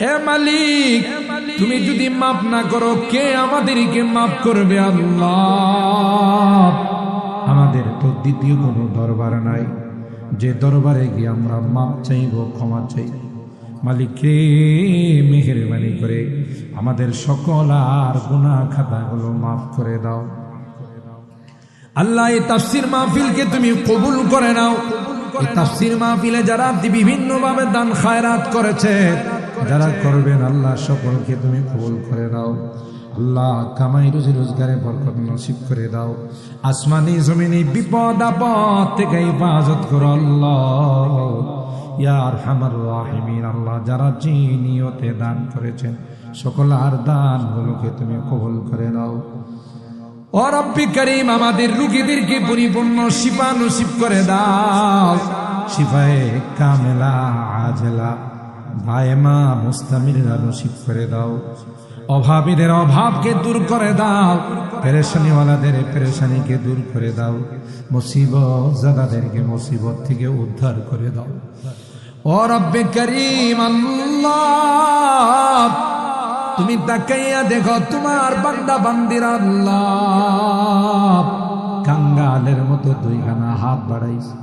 এ মালিক, তুমি যদি মাফ না করো, কে আমাদেরকে মাফ করবে আল্লাহ? আমাদের তো দ্বিতীয় কোনো দরবার নাই। যে দরবারে গিয়ে আমরা মাপ চাইব, ক্ষমা চাইব। মালিক রে, মেহরবানি করে আমাদের সকল আর গুনাহ খাতাগুলো মাফ করে দাও। আল্লাহ, এই তাফসির মাহফিলকে তুমি কবুল করে নাও। এই তাফসির মাহফিলে যারা বিভিন্ন ভাবে দান খায়রাত করেছে যারা করবেন আল্লাহ সকলকে তুমি কবুল করে দাও আল্লাহ কামাই, রুজি, রোজগারে বরকত নসিব করে দাও। আসমানি, জমিনি, বিপদ, আপদ থেকে হেফাজত করো আল্লাহ। ইয়ার হামার রাহিমিন, আল্লাহ যারা যে নিয়তে দান করেছেন, সকল আর দানগুলোকে তুমি কবুল করে নাও। ও রব্বি করিম, আমাদের রুগীদেরকে পরিপূর্ণ শিফা নসিব করে দাও। শিফায়ে কামেলা, আজলা। ভাইমা মুস্তামিরা নসিব করে দাও। অভাবীদের অভাবকে দূর করে দাও। পেরেশানিওয়ালাদের পেরেশানিকে দূর করে দাও। মুসিবত জাদাদেরকে মুসিবত থেকে উদ্ধার করে দাও। ও রব্বে করিম আল্লাহ, তুমি তাকাইয়া দেখো তোমার বান্দা বান্দির আল্লাহ। কাঙ্গালের মতো দুইখানা হাত বাড়াইছে।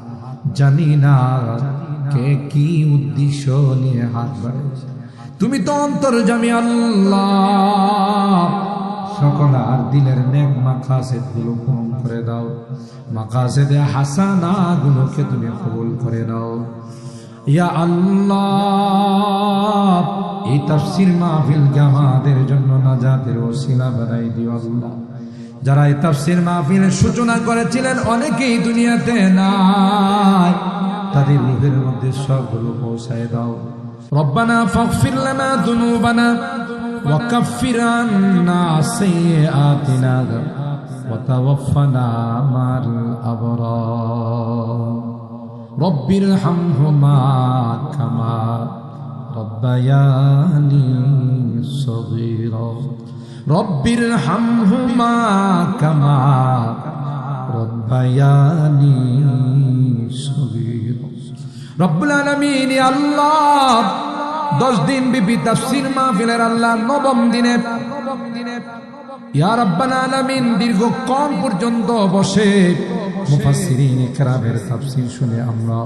জানি না কে কি উদ্দেশ্য নিয়ে হাত বাড়াইছে? তুমি তো অন্তর আল্লাহ। সকল আর দিলের নেক মাকাসেদগুলো পূরণ করে দাও। মাকাসেদে হাসানা গুলোকে তুমি কবুল করে দাও। ইয়া আল্লাহ, এই তাফসির মাহফিল আমাদের জন্য নাজাতের ওসিলা বানাই দিও আল্লাহ। যারা এই তাফসির মাহফিলের সূচনা করেছিলেন অনেকেই দুনিয়াতে নাই তাদের রূহের মধ্যে সবগুলো পৌঁছায় দাও রব্বানা ফাগফির লানা যুনুবানা ওয়াকাফির আন্না সাইয়্যাতিনা وتوفنا مع الأبرار رب ارحمهما كما ربياني صغيرا রব্বির হামহুমা কামা রব্বায়ানি সগীর। রব্বুল আলামিন আল্লাহ, দশ দিন বিবি তাফসির মাহফিলের আল্লাহ নবম দিনে, ইয়া রব্বানা আলামিন কম পর্যন্ত বসে মুফাসসিরিন ইকরামের তাফসীর শুনে আমরা